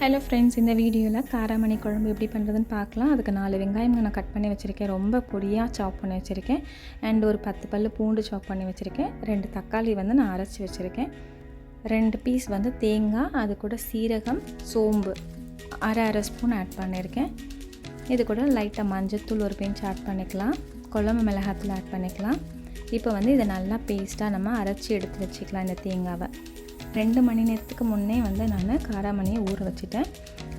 Hello friends இந்த வீடியோவில் காராமணி குழம்பு எப்படி பண்ணுறதுன்னு பார்க்கலாம். அதுக்கு நாலு வெங்காயம் நான் கட் பண்ணி வச்சுருக்கேன். ரொம்ப பொடியாக சாப் பண்ணி வச்சுருக்கேன். அண்ட் ஒரு பத்து பல்லு பூண்டு சாப் பண்ணி வச்சுருக்கேன். ரெண்டு தக்காளி வந்து நான் அரைச்சி வச்சுருக்கேன். ரெண்டு பீஸ் வந்து தேங்காய் அது கூட சீரகம் சோம்பு. அரை அரை ஸ்பூன் ஆட் பண்ணியிருக்கேன் இது கூட லைட்டாக மஞ்சத்தூள் ஒரு பிஞ்ச் ஆட் பண்ணிக்கலாம். குழம்பு மிளகாத்தூள் ஆட் பண்ணிக்கலாம். இப்போ வந்து இதை நல்லா பேஸ்ட்டாக நம்ம அரைச்சி எடுத்து வச்சுக்கலாம் இந்த தேங்காவை. ரெண்டு மணி நேரத்துக்கு முன்னே வந்து நான் காராமணியை ஊற வச்சுட்டேன்.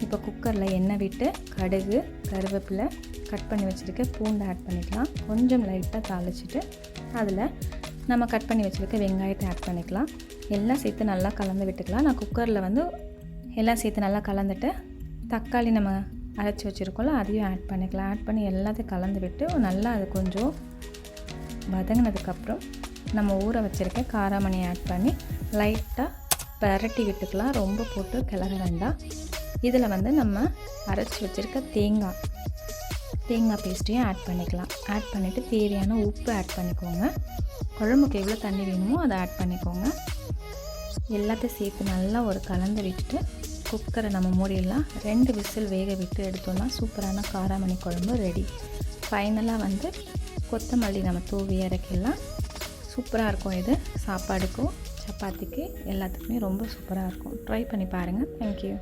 இப்போ குக்கரில் எண்ணெய் விட்டு கடுகு கருவேப்பிலை கட் பண்ணி வச்சுருக்க பூண்டு ஆட் பண்ணிக்கலாம். கொஞ்சம் லைட்டாக தாளிச்சிட்டு அதில் நம்ம கட் பண்ணி வச்சுருக்க வெங்காயத்தை ஆட் பண்ணிக்கலாம். எல்லாம் சேர்த்து நல்லா கலந்து விட்டுக்கலாம். நான் குக்கரில் வந்து எல்லாம் சேர்த்து நல்லா கலந்துட்டு தக்காளி நம்ம அரைச்சி வச்சுருக்கோம்ல அதையும் ஆட் பண்ணிக்கலாம். ஆட் பண்ணி எல்லாத்தையும் கலந்து விட்டு நல்லா அது கொஞ்சம் வதங்கினதுக்கப்புறம் நம்ம ஊற வச்சுருக்க காராமணி ஆட் பண்ணி லைட்டாக பரட்டி விட்டுக்கலாம். ரொம்ப போட்டு கிளற வேண்டாம். இதில் வந்து நம்ம அரைச்சி வச்சுருக்க தேங்காய் தேங்காய் பேஸ்ட்டையும் ஆட் பண்ணிக்கலாம். ஆட் பண்ணிவிட்டு தேவையான உப்பு ஆட் பண்ணிக்கோங்க. குழம்புக்கு எவ்வளோ தண்ணி வேணுமோ அதை ஆட் பண்ணிக்கோங்க. எல்லாத்தையும் சேர்த்து நல்லா ஒரு கலந்து விட்டுட்டு குக்கரை நம்ம மூடிடலாம். ரெண்டு விசில் வேக விட்டு எடுத்தோம்னா சூப்பரான காராமணி குழம்பு ரெடி ஃபைனலாக வந்து கொத்தமல்லி நம்ம தூவி இறக்கிடலாம். சூப்பராக இருக்கும் இது. சாப்பாடுக்கும். சப்பாத்திக்கு எல்லாத்துக்குமே ரொம்ப சூப்பராக இருக்கும். ட்ரை பண்ணி பாருங்கள் தேங்க்யூ